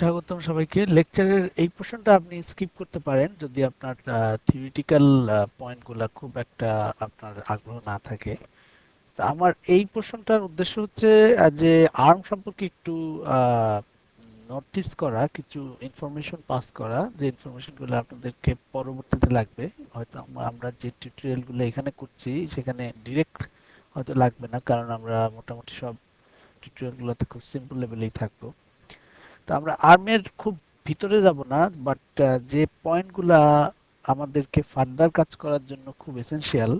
স্বাগতম সবাইকে। লেকচারের এই পোর্শনটা আপনি স্কিপ করতে পারেন যদি আপনার থিওরিটিক্যাল পয়েন্টগুলো খুব একটা আপনার আগ্রহ না থাকে। তো আমার এই পোর্শনটার উদ্দেশ্য হচ্ছে যে আর্ম সম্পর্কে একটু নোটিস করা, কিছু ইনফরমেশন পাস করা, যে ইনফরমেশনগুলো আপনাদেরকে পরবর্তীতে লাগবে। হয়তো আমরা যে টিউটোরিয়ালগুলো এখানে করছি, সেখানে ডিরেক্ট হয়তো লাগবে না, কারণ আমরা মোটামুটি সব টিউটোরিয়ালগুলোতে খুব সিম্পল লেভেলেই থাকব। তো আমরা আর্মের খুব ভিতরে যাব না বাট যে পয়েন্টগুলা আমাদেরকে ফার্দার কাজ করার জন্য খুব এসেনশিয়াল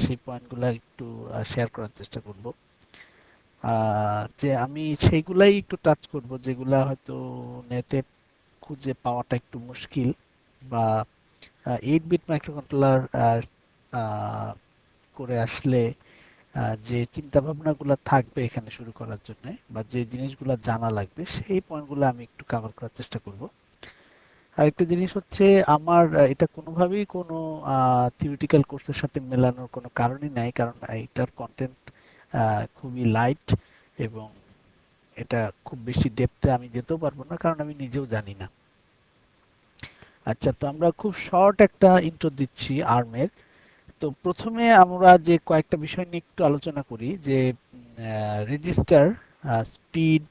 সেই পয়েন্টগুলো একটু শেয়ার করার চেষ্টা করব। যে আমি সেইগুলাই একটু টাচ করব, যেগুলা হয়তো নেটে খুঁজে পাওয়াটা একটু মুশকিল বা এইট বিট মাইক্রোকন্ট্রোলার করে আসলে যে চিন্তা ভাবনাগুলো থাকবে এখানে শুরু করার জন্য বা যে জিনিসগুলো জানা লাগবে, সেই পয়েন্টগুলো আমি একটু কভার করার চেষ্টা করব। আরেকটা জিনিস হচ্ছে, আমার এটা কোনোভাবেই কোনো থিওরিটিক্যাল কোর্সের সাথে মেলানোর কোনো কারণই নাই, কারণ এটার কন্টেন্ট খুবই লাইট এবং এটা খুব বেশি ডেপথে আমি যেতেও পারব না, কারণ আমি নিজেও জানি না। আচ্ছা তো আমরা খুব শর্ট একটা ইন্ট্রো দিচ্ছি আর্মের তো প্রথমে আমরা যে কয়েকটা বিষয় নিয়ে একটু আলোচনা করি, যে register speed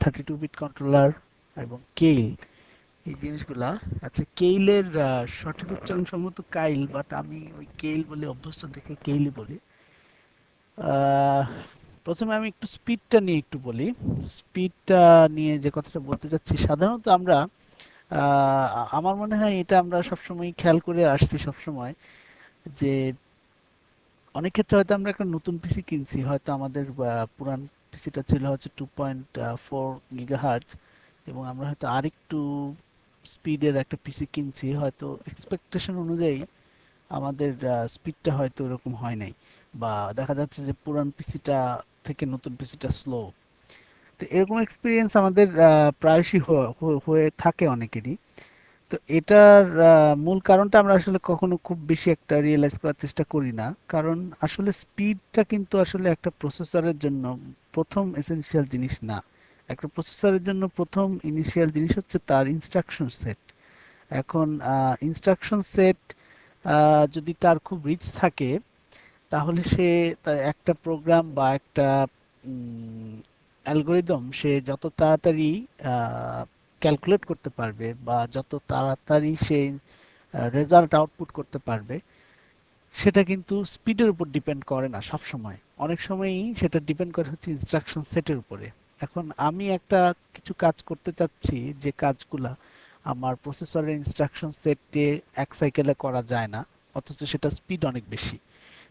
thirty two bit controller এবং কেইল এই জিনিসগুলা আচ্ছা কেইলের সঠিক উচ্চারণ সম্ভবত কাইল বাট আমি ওই কেইল বলে অভ্যস্ত দেখে কেইলই বলি। প্রথমে আমি একটু স্পিডটা নিয়ে একটু বলি। স্পিডটা নিয়ে যে কথাটা বলতে চাচ্ছি সাধারণত আমরা আমার মনে হয় এটা আমরা সবসময় খেয়াল করে আসছি সবসময় যে অনেক ক্ষেত্রে হয়তো আমরা একটা নতুন পিসি কিনছি, হয়তো আমাদের পুরান পিসিটা ছিল হচ্ছে টু পয়েন্ট ফোর গিগাহার্জ এবং আমরা হয়তো আরেকটু স্পিডের একটা পিসি কিনছি, হয়তো এক্সপেকটেশন অনুযায়ী আমাদের স্পিডটা হয়তো এরকম হয় নাই বা দেখা যাচ্ছে যে পুরান পিসিটা থেকে নতুন পিসিটা স্লো তো এরকম এক্সপিরিয়েন্স আমাদের প্রায়শই হয়ে থাকে অনেকেরই। তো এটার মূল কারণটা আমরা আসলে কখনো খুব বেশি একটা রিয়েলাইজ করার চেষ্টা করি না। কারণ আসলে স্পিডটা কিন্তু আসলে একটা প্রসেসরের জন্য প্রথম এসেনশিয়াল জিনিস না। একটা প্রসেসরের জন্য প্রথম ইনিশিয়াল জিনিস হচ্ছে তার ইনস্ট্রাকশন সেট এখন ইনস্ট্রাকশন সেট যদি তার খুব রিচ থাকে, তাহলে সে তার একটা প্রোগ্রাম বা একটা অ্যালগোরিদম সে যত তাড়াতাড়ি ক্যালকুলেট করতে পারবে বা যত তাড়াতাড়ি সেই রেজাল্ট আউটপুট করতে পারবে, সেটা কিন্তু স্পিডের উপর ডিপেন্ড করে না সব সময় অনেক সময়ই সেটা ডিপেন্ড করে হচ্ছে ইনস্ট্রাকশন সেটের উপরে। এখন আমি একটা কিছু কাজ করতে চাচ্ছি, যে কাজগুলা আমার প্রসেসরের ইনস্ট্রাকশন সেটে এক সাইকেলে করা যায় না, অথচ সেটা স্পিড অনেক বেশি।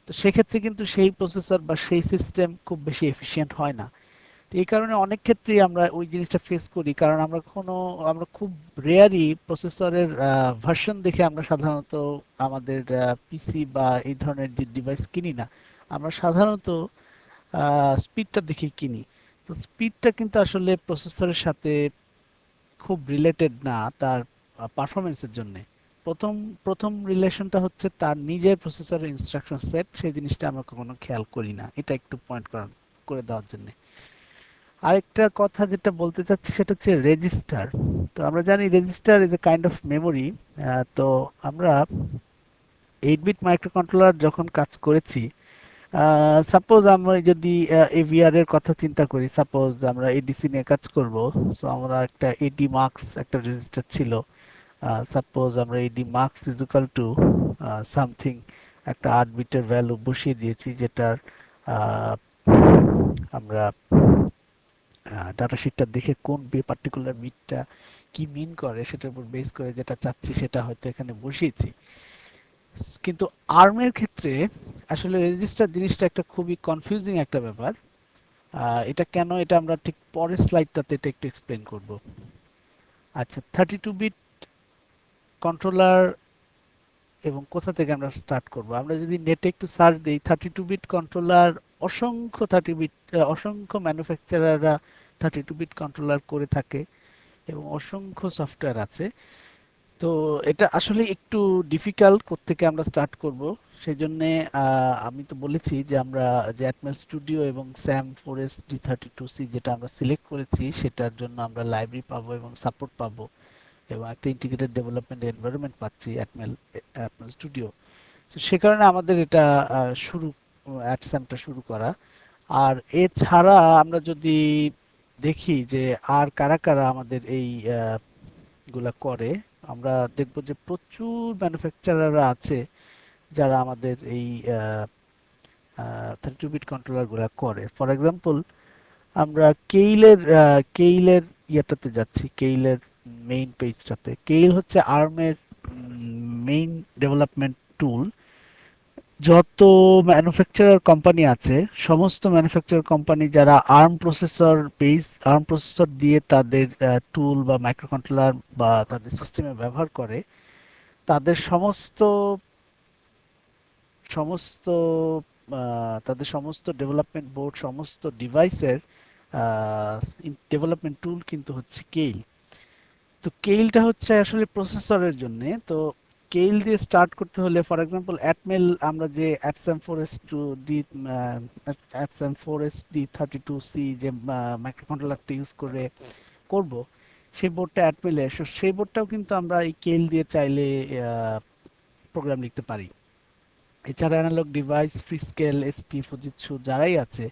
তো সেক্ষেত্রে কিন্তু সেই প্রসেসর বা সেই সিস্টেম খুব বেশি এফিশিয়েন্ট হয় না। এই কারণে অনেক ক্ষেত্রেই আমরা ওই জিনিসটা ফেস করি। কারণ আমরা কোনো আমরা খুব রেয়ারই প্রসেসরের ভার্সন দেখে আমরা সাধারণত আমাদের পিসি বা এই ধরনের ডিভাইস কিনি না, আমরা সাধারণত স্পিডটা দেখে কিনি। তো স্পিডটা কিন্তু আসলে প্রসেসরের সাথে খুব রিলেটেড না তার পারফরমেন্সের জন্যে। প্রথম প্রথম রিলেশনটা হচ্ছে তার নিজের প্রসেসরের ইনস্ট্রাকশন সেট সেই জিনিসটা আমরা কখনো খেয়াল করি না। এটা একটু পয়েন্ট করে দেওয়ার জন্য। আরেকটা কথা যেটা বলতে চাচ্ছি সেটা হচ্ছে রেজিস্টার তো আমরা জানি register is a kind of memory তো আমরা এইট বিট মাইক্রোকন্ট্রোলার যখন কাজ করেছি সাপোজ আমরা যদি এভিআর এর কথা চিন্তা করি সাপোজ আমরা এডিসি নিয়ে কাজ করব সো আমরা একটা এডি মার্কস একটা রেজিস্টার ছিল সাপোজ আমরা ADMUX is equal to something একটা আট বিটের ভ্যালু বসিয়ে দিয়েছি, যেটার আমরা ডাটা শিটটা দেখে কোন পার্টিকুলার বিটটা কি মিন করে সেটার উপর বেস করে যেটা চাচ্ছি সেটা হয়তো এখানে বসিয়েছি। কিন্তু আর্মের ক্ষেত্রে আসলে রেজিস্টার জিনিসটা একটা খুবই কনফিউজিং একটা ব্যাপার। এটা কেন এটা আমরা ঠিক পরের স্লাইডটাতে এটা একটু এক্সপ্লেন করব। আচ্ছা থার্টি টু বিট কন্ট্রোলার এবং কোথা থেকে আমরা স্টার্ট করব? আমরা যদি নেটে একটু সার্চ দিই থার্টি টু বিট কন্ট্রোলার অসংখ্য থার্টি বিট অসংখ্য ম্যানুফ্যাকচারাররা থার্টি টু বিট কন্ট্রোলার করে থাকে এবং অসংখ্য সফটওয়্যার আছে। তো এটা আসলে একটু ডিফিকাল্ট কোত্থেকে আমরা স্টার্ট করব। সেই জন্য আমি তো বলেছি যে আমরা যে অ্যাটমেল স্টুডিও এবং SAM four S D thirty two C যেটা আমরা সিলেক্ট করেছি, সেটার জন্য আমরা লাইব্রেরি পাবো এবং সাপোর্ট পাবো এবং একটা ইন্টিগ্রেটেড ডেভেলপমেন্ট এনভায়রনমেন্ট পাচ্ছি অ্যাটমেল অ্যাটমেল স্টুডিও সে কারণে আমাদের এটা শুরু অ্যাডস্যামটা শুরু করা। আর এছাড়া আমরা যদি দেখি যে আর কারা কারা আমাদের এই গুলা করে, আমরা দেখব যে প্রচুর ম্যানুফ্যাকচারাররা আছে যারা আমাদের এই থার্টি বিট কন্ট্রোলারগুলা করে। ফর এক্সাম্পল আমরা কেইলের কেইলের ইয়েটাতে যাচ্ছি কেইলের মেইন পেজটাতে কেইল হচ্ছে আর্মের মেইন ডেভেলপমেন্ট টুল যত ম্যানুফ্যাকচারার কোম্পানি আছে, সমস্ত ম্যানুফ্যাকচারার কোম্পানি যারা ARM processor base ARM processor দিয়ে তাদের টুল বা মাইক্রোকন্ট্রোলার বা তাদের সিস্টেমে ব্যবহার করে, তাদের সমস্ত সমস্ত তাদের সমস্ত ডেভেলপমেন্ট বোর্ড সমস্ত ডিভাইসের ডেভেলপমেন্ট টুল কিন্তু হচ্ছে কেইল তো কেইলটা হচ্ছে আসলে প্রসেসরের জন্য, তো কেইল দিয়ে স্টার্ট করতে হলে ফর এক্সাম্পল অ্যাটমেল আমরা যে ATSAM four S two D ATSAM four S D thirty two C যে মাইক্রোকন্ট্রোলারটা ইউজ করে করব, সেই বোর্ডটা অ্যাটমেলে সেই বোর্ডটাও কিন্তু আমরা এই কেইল দিয়ে চাইলে প্রোগ্রাম লিখতে পারি। এছাড়া analog device Freescale ST Fujitsu যারাই আছে,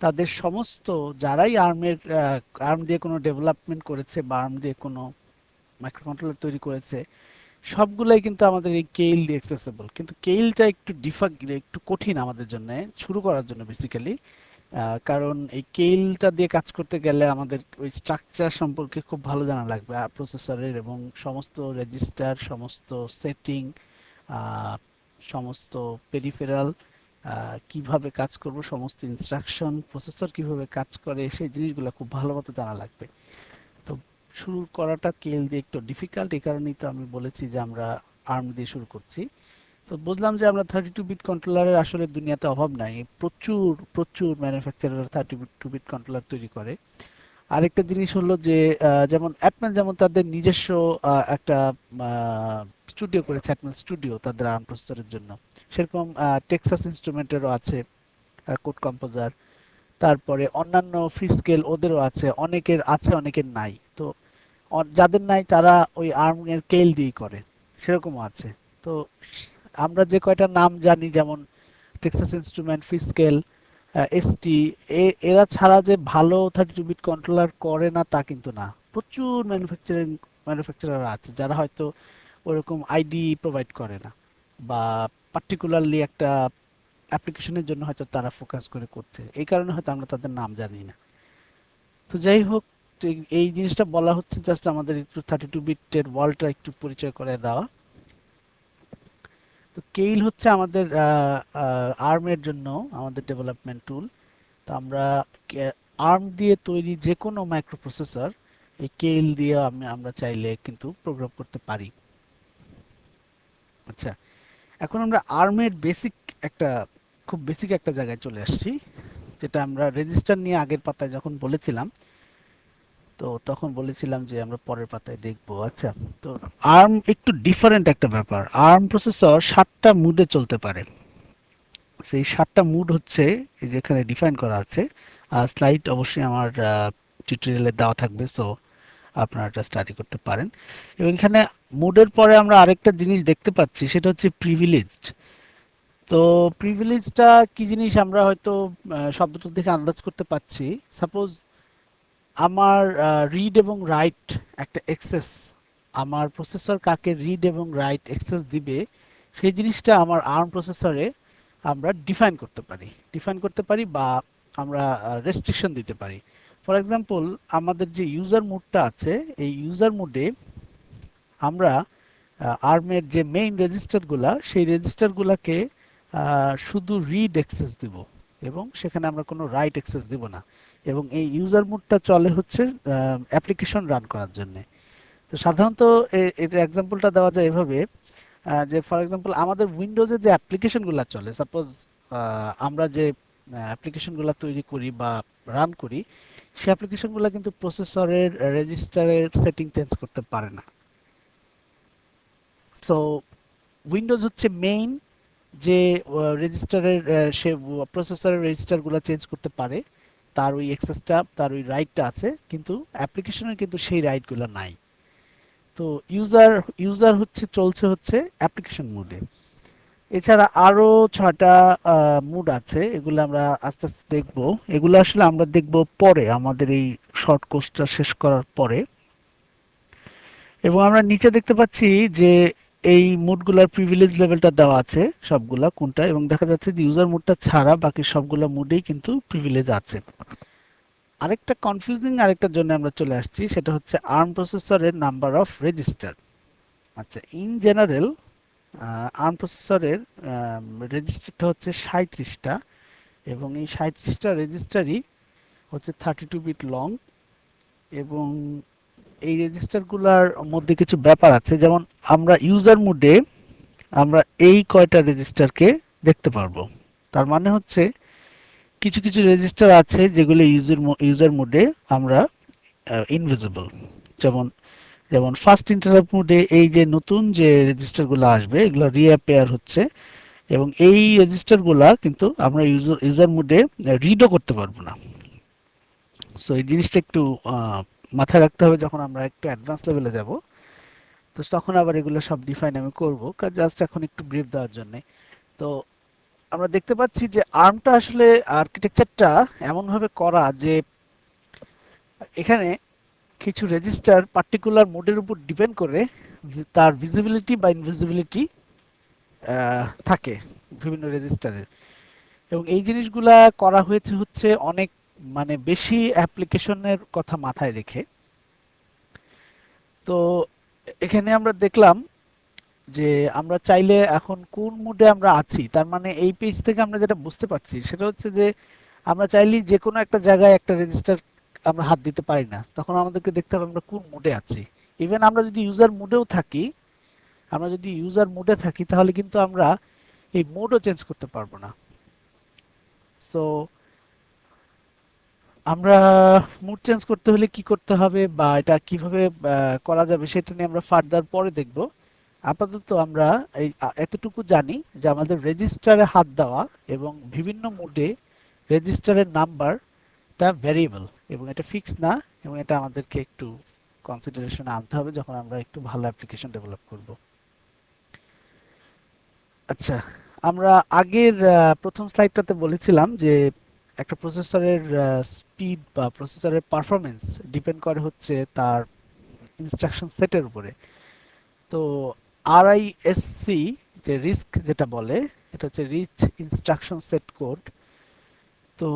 তাদের সমস্ত, যারাই আর্মের আর্ম দিয়ে কোনো ডেভেলপমেন্ট করেছে বা আর্ম দিয়ে কোনো মাইক্রোকন্ট্রোলার তৈরি করেছে সবগুলাই কিন্তু আমাদের এই কেইল দিয়ে অ্যাক্সেসেবল কিন্তু কেইলটা একটু ডিফা একটু কঠিন আমাদের জন্য, শুরু করার জন্য বেসিক্যালি কারণ এই কেইলটা দিয়ে কাজ করতে গেলে আমাদের ওই স্ট্রাকচার সম্পর্কে খুব ভালো জানা লাগবে। প্রসেসরের এবং সমস্ত রেজিস্টার সমস্ত সেটিং সমস্ত পেরিফেরাল কীভাবে কাজ করব, সমস্ত ইনস্ট্রাকশন প্রসেসর কীভাবে কাজ করে, সেই জিনিসগুলো খুব ভালো মতো জানা লাগবে। শুরু করাটা কেল দিয়ে একটু ডিফিকাল্ট এই কারণেই তো আমি বলেছি যে আমরা আর্ম দিয়ে শুরু করছি। তো বুঝলাম যে আমরা থার্টি টু বিট কন্ট্রোলারের আসলে দুনিয়াতে অভাব নাই। প্রচুর প্রচুর manufacturer thirty two bit controller তৈরি করে। আরেকটা জিনিস হলো যে যেমন অ্যাপমেল যেমন তাদের নিজস্ব একটা স্টুডিও করেছে অ্যাপমেল স্টুডিও তাদের আর্ম প্রসেসরের জন্য। সেরকম টেক্সাস ইনস্ট্রুমেন্টেরও আছে কোড কম্পোজার তারপরে অন্যান্য ফ্রি স্কেল ওদেরও আছে। অনেকের আছে, অনেকের নাই। যাদের নাই তারা ওই আর্মের কেল দিয়েই করে। সেরকমও আছে। তো আমরা যে কয়টা নাম জানি, যেমন Texas instrument Freescale ST এরা ছাড়া যে ভালো থার্টি টু বিট কন্ট্রোলার করে না, তা কিন্তু না। প্রচুর ম্যানুফ্যাকচারিং ম্যানুফ্যাকচারার আছে, যারা হয়তো ওরকম আইডি প্রোভাইড করে না। বা পার্টিকুলারলি একটা অ্যাপ্লিকেশনের জন্য হয়তো তারা ফোকাস করে করছে। এই কারণে হয়তো আমরা তাদের নাম জানি না। তো যাই হোক এই জিনিসটা বলা হচ্ছে জাস্ট আমাদের একটু থার্টি টু বিটের ওয়ার্ল্ডটা একটু পরিচয় করে দেওয়া। তো কেইল হচ্ছে আমাদের আর্মের জন্য আমাদের ডেভেলপমেন্ট টুল তো আমরা আর্ম দিয়ে তৈরি যে কোনো মাইক্রোপ্রসেসর এই কেইল দিয়ে আমি, আমরা চাইলে কিন্তু প্রোগ্রাম করতে পারি। আচ্ছা এখন আমরা আর্মের বেসিক একটা, খুব বেসিক একটা জায়গায় চলে আসছি। যেটা আমরা রেজিস্টার নিয়ে আগের পাতায় যখন বলেছিলাম তো তখন বলেছিলাম যে আমরা পরের পাতায় দেখব। আচ্ছা তো আর্ম একটু ডিফারেন্ট একটা ব্যাপার। আর্ম প্রসেসর সাতটা মুডে চলতে পারে। সেই সাতটা মুড হচ্ছে, এই যে এখানে ডিফাইন করা আছে আর স্লাইড অবশ্যই আমার টিউটোরিয়ালে দেওয়া থাকবে সো আপনারা এটা স্টাডি করতে পারেন। এবং এখানে মুডের পরে আমরা আরেকটা জিনিস দেখতে পাচ্ছি, সেটা হচ্ছে প্রিভিলেজড তো প্রিভিলেজটা কি জিনিস আমরা হয়তো শব্দটা দেখে আন্দাজ করতে পাচ্ছি সাপোজ আমার রিড এবং রাইট একটা এক্সেস আমার প্রসেসর কাকে রিড এবং রাইট এক্সেস দিবে, সেই জিনিসটা আমার আর্ম প্রসেসরে আমরা ডিফাইন করতে পারি। ডিফাইন করতে পারি বা আমরা রেস্ট্রিকশন দিতে পারি। ফর এক্সাম্পল আমাদের যে ইউজার মুডটা আছে, এই ইউজার মুডে আমরা আর্মের যে মেইন রেজিস্টারগুলা সেই রেজিস্টারগুলাকে শুধু রিড অ্যাক্সেস দিব এবং সেখানে আমরা কোনো রাইট অ্যাক্সেস দিব না। এবং এই ইউজার মুডটা চলে হচ্ছে অ্যাপ্লিকেশন রান করার জন্য। তো সাধারণত এর এক্সাম্পলটা দেওয়া যায় এভাবে যে ফর এক্সাম্পল আমাদের উইন্ডোজে যে অ্যাপ্লিকেশনগুলো চলে সাপোজ আমরা যে অ্যাপ্লিকেশনগুলো তৈরি করি বা রান করি সেই অ্যাপ্লিকেশনগুলো কিন্তু প্রসেসরের রেজিস্টারের সেটিং চেঞ্জ করতে পারে না। সো উইন্ডোজ হচ্ছে মেইন যে রেজিস্টারের সে প্রসেসরের রেজিস্টারগুলো চেঞ্জ করতে পারে। তার ওই অ্যাক্সেসটা তার ওই রাইটটা আছে, কিন্তু অ্যাপ্লিকেশনের কিন্তু সেই রাইটগুলো নাই। তো ইউজার ইউজার হচ্ছে, চলছে হচ্ছে অ্যাপ্লিকেশন মোডে এছাড়া আরও ছটা মুড আছে, এগুলো আমরা আস্তে আস্তে দেখব। এগুলো আসলে আমরা দেখব পরে, আমাদের এই শর্ট কোর্সটা শেষ করার পরে। এবং আমরা নিচে দেখতে পাচ্ছি যে এই মুডগুলোর প্রিভিলেজ লেভেলটা দেওয়া আছে সবগুলা কোনটা, এবং দেখা যাচ্ছে যে ইউজার মুডটা ছাড়া বাকি সবগুলা মুডেই কিন্তু প্রিভিলেজ আছে। আরেকটা কনফিউজিং আরেকটার জন্য আমরা চলে আসছি, সেটা হচ্ছে আর্ম প্রসেসরের নাম্বার অফ রেজিস্টার আচ্ছা ইন জেনারেল আর্ম প্রসেসরের রেজিস্টারটা হচ্ছে সাঁত্রিশটা এবং এই সাঁত্রিশটা রেজিস্টারই হচ্ছে থার্টি টু বিট লং এবং এই রেজিস্টারগুলোর মধ্যে কিছু ব্যাপার আছে। যেমন আমরা ইউজার মোডে আমরা এই কয়টা রেজিস্টারকে দেখতে পারব। তার মানে হচ্ছে কিছু কিছু রেজিস্টার আছে যেগুলো ইউজার ইউজার মোডে আমরা ইনভিজিবল যেমন যেমন ফার্স্ট ইন্টারাপ্ট মোডে এই যে নতুন যে রেজিস্টারগুলো আসবে, এগুলো রিঅ্যাপেয়ার হচ্ছে এবং এই রেজিস্টারগুলা কিন্তু আমরা ইউজার ইউজার মোডে রিডও করতে পারব না। সো এই জিনিসটা একটু মাথায় রাখতে হবে যখন আমরা একটু অ্যাডভান্স লেভেলে যাব। তো তখন আবার এগুলো সব ডিফাইন আমি করব। জাস্ট এখন একটু ব্রিফ দেওয়ার জন্য। তো আমরা দেখতে পাচ্ছি যে আর্মটা আসলে আর্কিটেকচারটা এমনভাবে করা যে এখানে কিছু রেজিস্টার পার্টিকুলার মোডের উপর ডিপেন্ড করে তার ভিজিবিলিটি বা ইনভিজিবিলিটি থাকে বিভিন্ন রেজিস্টারের এবং এই জিনিসগুলা করা হয়েছে হচ্ছে অনেক মানে বেশি অ্যাপ্লিকেশনের কথা মাথায় রেখে, তো এখানে আমরা দেখলাম যে আমরা চাইলে এখন কোন মুডে আমরা আছি, তার মানে এই পেজ থেকে আমরা যেটা বুঝতে পারছি সেটা হচ্ছে যে আমরা চাইলে যে কোনো একটা জায়গায় একটা রেজিস্টার আমরা হাত দিতে পারি না, তখন আমাদেরকে দেখতে হবে আমরা কোন মুডে আছি। ইভেন আমরা যদি ইউজার মুডেও থাকি, আমরা যদি ইউজার মুডে থাকি তাহলে কিন্তু আমরা এই মুডও চেঞ্জ করতে পারব না। সো আমরা মুড চেঞ্জ করতে হলে কি করতে হবে বা এটা কীভাবে করা যাবে সেটা নিয়ে আমরা ফার্দার পরে দেখব। আপাতত আমরা এই এতটুকু জানি যে আমাদের রেজিস্টারে হাত দেওয়া এবং বিভিন্ন মুডে রেজিস্টারের নাম্বারটা ভ্যারিয়েবল এবং এটা ফিক্স না এবং এটা আমাদেরকে একটু কনসিডারেশনে আনতে হবে যখন আমরা একটু ভালো অ্যাপ্লিকেশন ডেভেলপ করব। আচ্ছা আমরা আগের প্রথম স্লাইডটাতে বলেছিলাম যে একটা প্রসেসরের স্পিড বা প্রসেসরের পারফরমেন্স ডিপেন্ড করে হচ্ছে তার ইনস্ট্রাকশন সেটের উপরে। তো আরআইএসসি যে রিস্ক যেটা বলে, এটা হচ্ছে রিচ ইনস্ট্রাকশন সেট কোড তো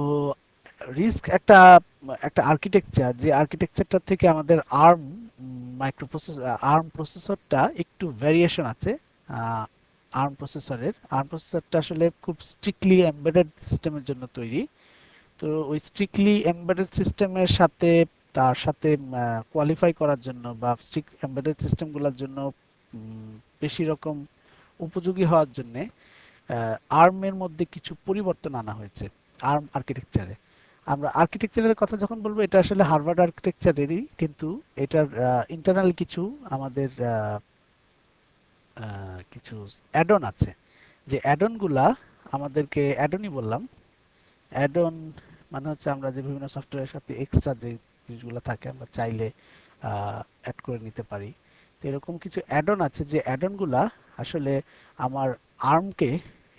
রিস্ক একটা একটা আর্কিটেকচার যে আর্কিটেকচারটা থেকে আমাদের আর্ম মাইক্রোপ্রসেসর আর্ম প্রসেসরটা একটু ভ্যারিয়েশন আছে আর্ম প্রসেসরের আর্ম প্রসেসরটা আসলে খুব স্ট্রিক্টলি এমবেডেড সিস্টেমের জন্য তৈরি। তো ওই স্ট্রিক্টলি এমবেডেড সিস্টেমের সাথে, তার সাথে কোয়ালিফাই করার জন্য বা স্ট্রিক্ট এমবেডেড সিস্টেমগুলোর জন্য বেশি রকম উপযোগী হওয়ার জন্যে আর্মের মধ্যে কিছু পরিবর্তন আনা হয়েছে আর্ম আর্কিটেকচারে আমরা আর্কিটেকচারের কথা যখন বলব, এটা আসলে হার্ভার্ড আর্কিটেকচারেরই কিন্তু এটার ইন্টারনাল কিছু আমাদের কিছু অ্যাডন আছে। যে অ্যাডনগুলা আমাদেরকে অ্যাডনই বললাম। অ্যাডন মানে হচ্ছে আমরা যে বিভিন্ন সফটওয়্যারের সাথে এক্সট্রা যে জিনিসগুলো থাকে, আমরা চাইলে অ্যাড করে নিতে পারি। তো এরকম কিছু অ্যাডন আছে যে অ্যাডনগুলা আসলে আমার আর্মকে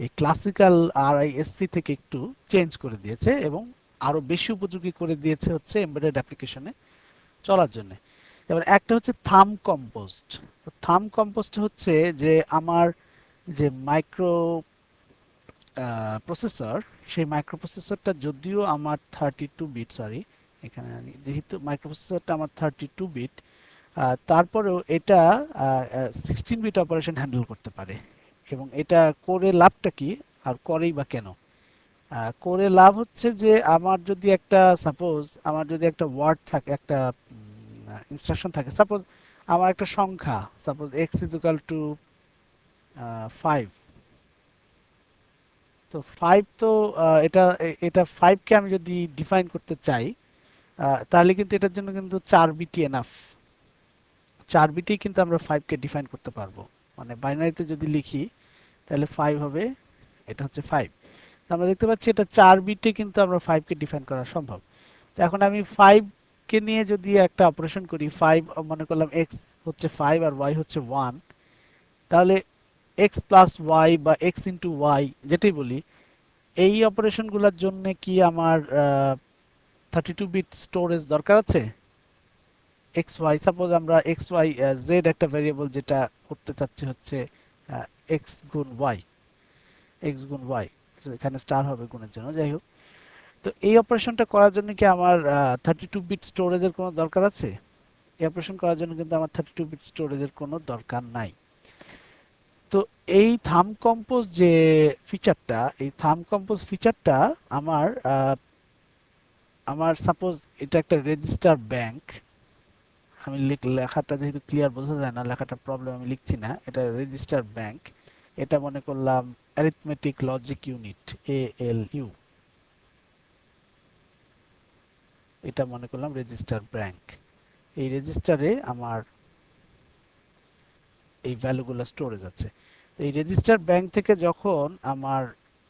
এই ক্লাসিক্যাল আর আইএসসি থেকে একটু চেঞ্জ করে দিয়েছে এবং আরও বেশি উপযোগী করে দিয়েছে হচ্ছে এমবেডেড অ্যাপ্লিকেশনে চলার জন্য। এবার একটা হচ্ছে থাম কম্পোস্ট তো থাম কম্পোস্ট হচ্ছে যে আমার যে মাইক্রো প্রসেসর সেই মাইক্রোপ্রসেসরটা যদিও আমার থার্টি টু বিট সরি এখানে যেহেতু মাইক্রোপ্রসেসরটা আমার থার্টি টু বিট তারপরেও এটা সিক্সটিন বিট অপারেশন হ্যান্ডেল করতে পারে। এবং এটা করে লাভটা কি, আর করেই বা কেন? করে লাভ হচ্ছে যে আমার যদি একটা সাপোজ আমার যদি একটা ওয়ার্ড থাকে, একটা ইনস্ট্রাকশন থাকে সাপোজ আমার একটা সংখ্যা suppose X is equal to five তো ফাইভ তো এটা এটা ফাইভকে আমি যদি ডিফাইন করতে চাই তাহলে কিন্তু এটার জন্য কিন্তু চার বিটি এনাফ চার বিটি কিন্তু আমরা ফাইভকে ডিফাইন করতে পারব। মানে বাইনারিতে যদি লিখি, তাহলে ফাইভ হবে, এটা হচ্ছে ফাইভ তো আমরা দেখতে পাচ্ছি এটা চার বিটে কিন্তু আমরা ফাইভকে ডিফাইন করা সম্ভব। তো এখন আমি ফাইভ কে নিয়ে যদি একটা অপারেশন করি ফাইভ মনে করলাম এক্স হচ্ছে ফাইভ আর ওয়াই হচ্ছে ওয়ান তাহলে এক্স প্লাস ওয়াই বা এক্স ইন্টু ওয়াই যেটাই বলি, এই অপারেশনগুলোর জন্য কি আমার থার্টি টু বিট স্টোরেজ দরকার আছে? এক্স ওয়াই সাপোজ আমরা এক্স ওয়াই জেড একটা ভেরিয়েবল যেটা করতে চাচ্ছি হচ্ছে এক্স গুণ ওয়াই এক্স গুণ ওয়াই এখানে স্টার হবে গুণের জন্য, যাই হোক। তো এই অপারেশনটা করার জন্য কি আমার থার্টি টু বিট স্টোরেজের কোনো দরকার আছে? এই অপারেশন করার জন্য কিন্তু আমার থার্টি টু বিট স্টোরেজের কোনো দরকার নাই। তো এই থাম কম্পোজ যে ফিচারটা, এই থাম কম্পোজ ফিচারটা আমার আমার সাপোজ এটা একটা রেজিস্টার ব্যাংক আমি লেখাটা যেহেতু ক্লিয়ার বোঝা যায় না, লেখাটা প্রবলেম আমি লিখছি না, এটা রেজিস্টার ব্যাংক এটা মনে করলাম arithmetic logic unit A L U এটা মনে করলাম রেজিস্টার ব্যাংক এই রেজিস্টারে আমার এই ভ্যালুগুলো স্টোরেজ আছে। এই রেজিস্টার ব্যাংক থেকে যখন আমার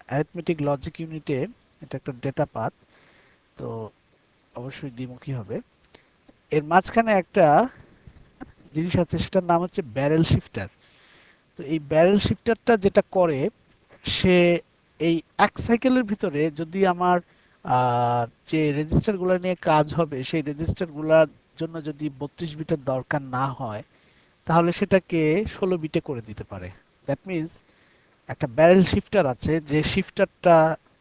অ্যারিথমেটিক লজিক ইউনিটে এটা একটা ডেটা পাথ তো অবশ্যই দ্বিমুখী হবে। এর মাঝখানে একটা জিনিস আছে, সেটার নাম হচ্ছে ব্যারেল শিফটার তো এই ব্যারেল শিফটারটা যেটা করে, সে এই এক সাইকেলের ভিতরে যদি আমার যে রেজিস্টারগুলো নিয়ে কাজ হবে, সেই রেজিস্টারগুলোর জন্য যদি বত্রিশ বিটের দরকার না হয়, তাহলে সেটাকে ষোলো বিটে করে দিতে পারে। দ্যাট মিনস একটা ব্যারেল শিফটার আছে যে শিফটারটা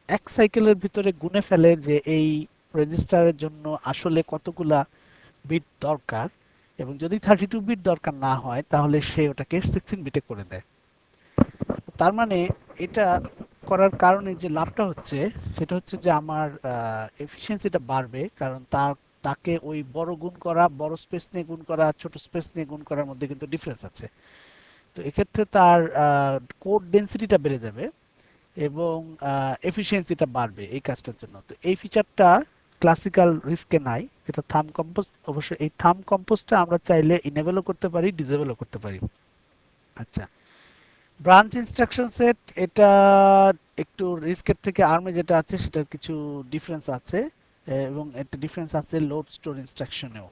এক সাইকেলের ভিতরে গুনে ফেলে যে এই রেজিস্টারের জন্য আসলে কতগুলা বিট দরকার এবং যদি থার্টি টু বিট দরকার না হয় তাহলে সে ওটাকে সিক্সটিন বিটে করে দেয়। তার মানে এটা করার কারণে যে লাভটা হচ্ছে সেটা হচ্ছে যে আমার এফিসিয়েন্সিটা বাড়বে কারণ তার, তাকে ওই বড় গুণ করা, বড় স্পেস নিয়ে গুণ করা, ছোট স্পেস নিয়ে গুণ করার মধ্যে কিন্তু ডিফারেন্স আছে। তো এক্ষেত্রে তার কোড ডেন্সিটিটা বেড়ে যাবে এবং এফিসিয়েন্সিটা বাড়বে এই কাজটার জন্য। তো এই ফিচারটা ক্লাসিক্যাল রিস্কে নাই, যেটা থাম কম্পোজ অবশ্যই এই থাম কম্পোজটা আমরা চাইলে ইনেবলও করতে পারি ডিজেবলও করতে পারি। আচ্ছা ব্রাঞ্চ ইনস্ট্রাকশন সেট এটা একটু রিস্কের থেকে আর্মে যেটা আছে সেটা কিছু ডিফারেন্স আছে এবং একটা ডিফারেন্স আছে লোড স্টোর ইনস্ট্রাকশনেও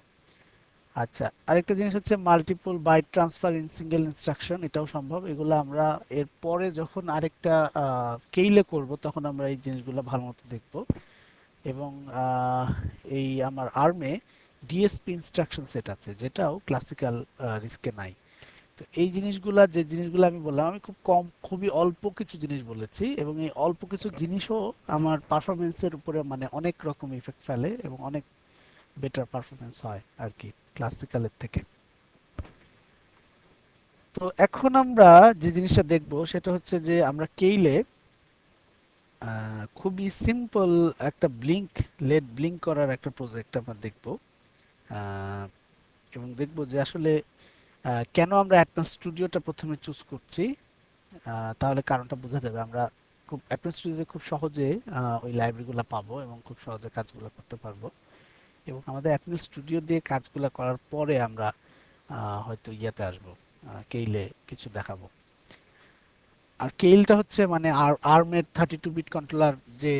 আচ্ছা আরেকটা জিনিস হচ্ছে multiple byte transfer in single instruction এটাও সম্ভব। এগুলো আমরা এর পরে যখন আরেকটা কেইলে করব, তখন আমরা এই জিনিসগুলো ভালো মতো দেখব। এবং এই আমার আর্মে ডিএসপি ইনস্ট্রাকশন সেট আছে, যেটাও ক্লাসিক্যাল রিস্কে নাই। তো এই জিনিসগুলা, যে জিনিসগুলো আমি বললাম, আমি খুব কম, খুবই অল্প কিছু জিনিস বলেছি এবং এই অল্প কিছু জিনিসও আমার পারফরমেন্সের উপরে মানে অনেক রকম ইফেক্ট ফেলে এবং অনেক বেটার পারফরমেন্স হয় আর কি ক্লাসিক্যালের থেকে। তো এখন আমরা যে জিনিসটা দেখব সেটা হচ্ছে যে আমরা কেইলে খুবই সিম্পল একটা ব্লিঙ্ক লেড ব্লিঙ্ক করার একটা প্রজেক্ট আমরা দেখব। এবং দেখব যে আসলে কেন আমরা অ্যাটমস স্টুডিওটা প্রথমে চুজ করছি তাহলে কারণটা বোঝা যাবে আমরা খুব অ্যাটমস স্টুডিওতে খুব সহজে ওই লাইব্রেরিগুলো পাবো এবং খুব সহজে কাজগুলো করতে পারব। এবং আমাদের অ্যাটমস স্টুডিও দিয়ে কাজগুলো করার পরে আমরা হয়তো ইয়াতে আসব। কেইলে কিছু দেখাবো। আর কেইলটা হচ্ছে মানে আর আর্মের থার্টি টু বিট কন্ট্রোলার যে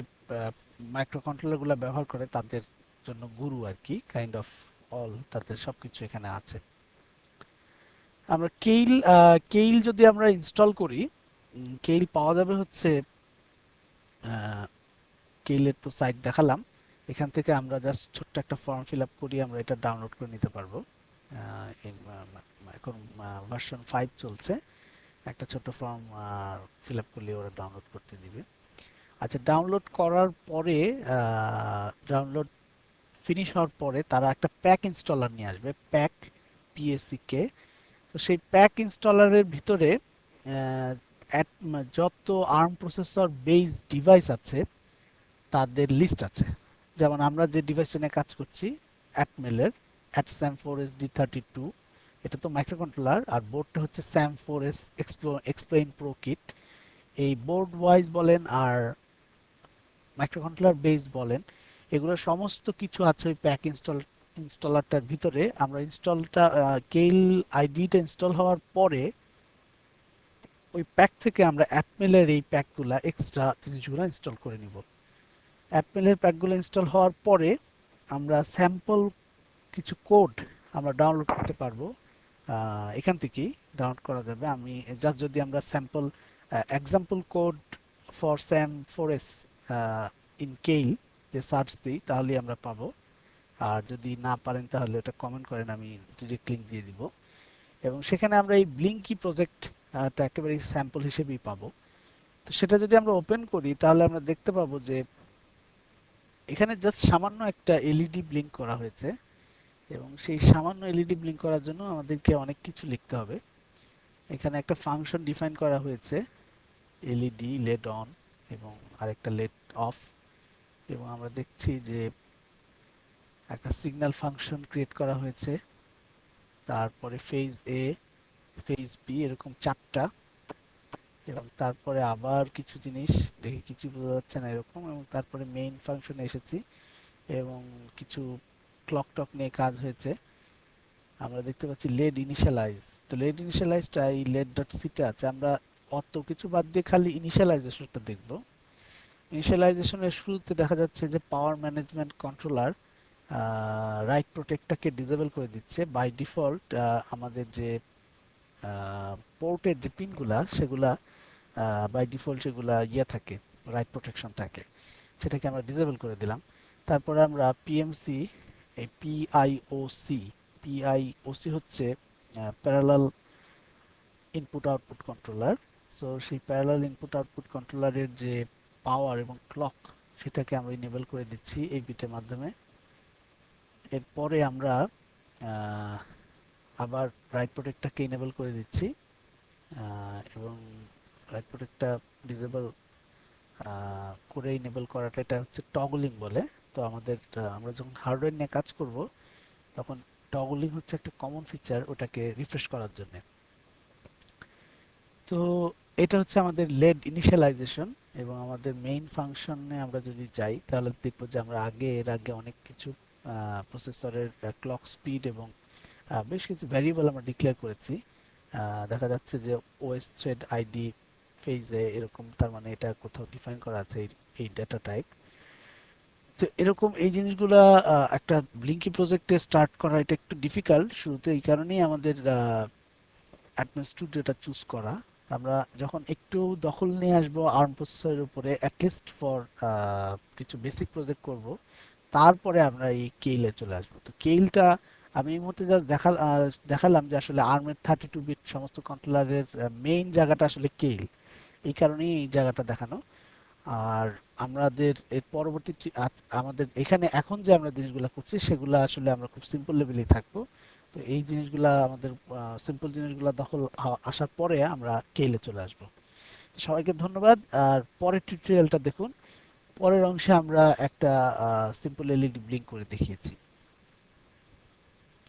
মাইক্রো কন্ট্রোলারগুলো ব্যবহার করে তাদের জন্য গুরু আর কি কাইন্ড অফ অল তাদের সবকিছু এখানে আছে। আমরা কেইল কেইল যদি আমরা ইনস্টল করি কেইল পাওয়া যাবে হচ্ছে কেইলের তো সাইট দেখালাম। এখান থেকে আমরা জাস্ট ছোট্ট একটা ফর্ম ফিল আপ করি, আমরা এটা ডাউনলোড করে নিতে পারব। এখন ভার্সন ফাইভ চলছে। একটা ছোট ফর্ম ফিল আপ করলে ওরা ডাউনলোড করতে দিবে। আচ্ছা ডাউনলোড করার পরে ডাউনলোড ফিনিশ হওয়ার পরে তারা একটা প্যাক ইনস্টলার নিয়ে আসবে প্যাক পিএসসি কে তো সেই প্যাক ইনস্টলারের ভিতরে যত আর্ম প্রসেসর বেস ডিভাইস আছে, তাদের লিস্ট আছে। যেমন আমরা যে ডিভাইস নিয়ে কাজ করছি অ্যাটমেলের AT SAM four S D thirty two এটা তো মাইক্রো কন্ট্রোলার আর বোর্ডটা হচ্ছে SAM four S explo explain pro kit এই বোর্ড ওয়াইজ বলেন আর মাইক্রো কন্ট্রোলার বেস বলেন, এগুলো সমস্ত কিছু আছে ওই প্যাক ইনস্টল ইনস্টলারটার ভিতরে। আমরা ইনস্টলটা কেইল আইডিটা ইনস্টল হওয়ার পরে ওই প্যাক থেকে আমরা অ্যাপমেলের এই প্যাকগুলা এক্সট্রা জিনিসগুলো ইনস্টল করে নিব। অ্যাপমেলের প্যাকগুলো ইনস্টল হওয়ার পরে আমরা স্যাম্পল কিছু কোড আমরা ডাউনলোড করতে পারব। এখান থেকেই ডাউনলোড করা যাবে। আমি জাস্ট যদি আমরা sample example code for SAM four S in Keil যে সার্চ দিই, তাহলেই আমরা পাবো। আর যদি না পারেন তাহলে ওটা কমেন্ট করেন, আমি ডিরেক্ট লিঙ্ক দিয়ে দিব। এবং সেখানে আমরা এই ব্লিঙ্কি প্রজেক্টটা একেবারে স্যাম্পল হিসেবেই পাবো। তো সেটা যদি আমরা ওপেন করি, তাহলে আমরা দেখতে পাবো যে এখানে জাস্ট সামান্য একটা এলইডি ব্লিঙ্ক করা হয়েছে এবং সেই সামান্য এলইডি ব্লিঙ্ক করার জন্য আমাদেরকে অনেক কিছু লিখতে হবে। এখানে একটা ফাংশন ডিফাইন করা হয়েছে এলইডি লেড অন এবং আরেকটা লেড অফ এবং আমরা দেখছি যে একটা সিগন্যাল ফাংশন ক্রিয়েট করা হয়েছে। তারপরে ফেজ এ ফেজ বি এরকম চারটা এবং তারপরে আবার কিছু জিনিস, দেখি কিছু বোঝা যাচ্ছে না এরকম, এবং তারপরে মেইন ফাংশনে এসেছি এবং কিছু ক্লক টক নিয়ে কাজ হয়েছে। আমরা দেখতে পাচ্ছি লেড ইনিশিয়ালাইজ তো লেড ইনিশিয়ালাইজটা এই লেড ডট সিতে আছে। আমরা অত কিছু বাদ দিয়ে খালি ইনিশিয়ালাইজেশনটা দেখব। ইনিশিয়ালাইজেশনের শুরুতে দেখা যাচ্ছে যে পাওয়ার ম্যানেজমেন্ট কন্ট্রোলার রাইট প্রোটেক্টটাকে ডিসেবল করে দিচ্ছে। বাই ডিফল্ট আমাদের যে পোর্টের যে পিনগুলা, সেগুলা বাই ডিফল্ট সেগুলা ইয়ে থাকে রাইট প্রোটেকশন থাকে, সেটাকে আমরা ডিসেবল করে দিলাম। তারপরে আমরা পিএমসি এই পিআইওসি পিআইওসি হচ্ছে parallel input output controller so সেই প্যারালাল ইনপুট আউটপুট কন্ট্রোলারের যে পাওয়ার এবং ক্লক সেটাকে আমরা ইনেবল করে দিচ্ছি এই বিটের মাধ্যমে। এরপরে আমরা আবার রাইট প্রোটেক্টটাকে ইনেবল করে দিচ্ছি এবং রাইট প্রোটেক্টটা ডিসেবল করে ইনেবল করাটা এটা হচ্ছে টগলিং বলে। তো আমাদের আমরা যখন হার্ডওয়্যার নিয়ে কাজ করব, তখন টগলিং হচ্ছে একটা কমন ফিচার ওটাকে রিফ্রেশ করার জন্য। তো এটা হচ্ছে আমাদের লেড ইনিশিয়ালাইজেশন এবং আমাদের মেইন ফাংশনে আমরা যদি যাই, তাহলে দেখব যে আমরা আগে, এর আগে অনেক কিছু প্রসেসরের ক্লক স্পিড এবং বেশ কিছু ভ্যারিয়েবল আমরা ডিক্লেয়ার করেছি। দেখা যাচ্ছে যে ওএস থ্রেড আইডি ফেজে এরকম, তার মানে এটা কোথাও ডিফাইন করা আছে এই- এই ডেটা টাইপ তো এরকম এই জিনিসগুলা একটা ব্লিঙ্কি প্রজেক্টে স্টার্ট করা, এটা একটু ডিফিকাল্ট শুরুতে, এই কারণেই আমাদের অ্যাডমিন স্টুডিওটা চুজ করা। আমরা যখন একটু দখল নিয়ে আসব আর্ম প্রসেসরের উপরে অ্যাটলিস্ট ফর কিছু বেসিক প্রজেক্ট করব, তারপরে আমরা এই কেইলে চলে আসব। তো কেইলটা আমি এই মুহূর্তে জাস্ট দেখাল দেখালাম যে আসলে আর্মের থার্টি টু বিট সমস্ত কন্ট্রোলারের মেইন জায়গাটা আসলে কেল এই কারণেই এই জায়গাটা দেখানো। আর আমাদের এর পরবর্তী আমাদের এখানে এখন যে আমরা জিনিসগুলো করছি, সেগুলো আসলে আমরা খুব সিম্পল লেভেলেই থাকব। তো এই জিনিসগুলা আমাদের সিম্পল জিনিসগুলো দখল আসার পরে আমরা কেলে চলে আসব। সবাইকে ধন্যবাদ। আর পরের টিউটোরিয়ালটা দেখুন। পরের অংশে আমরা একটা সিম্পল এলইডি ব্লিঙ্ক করে দেখিয়েছি।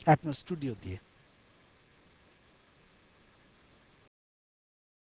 অ্যাটমো স্টুডিও দিয়ে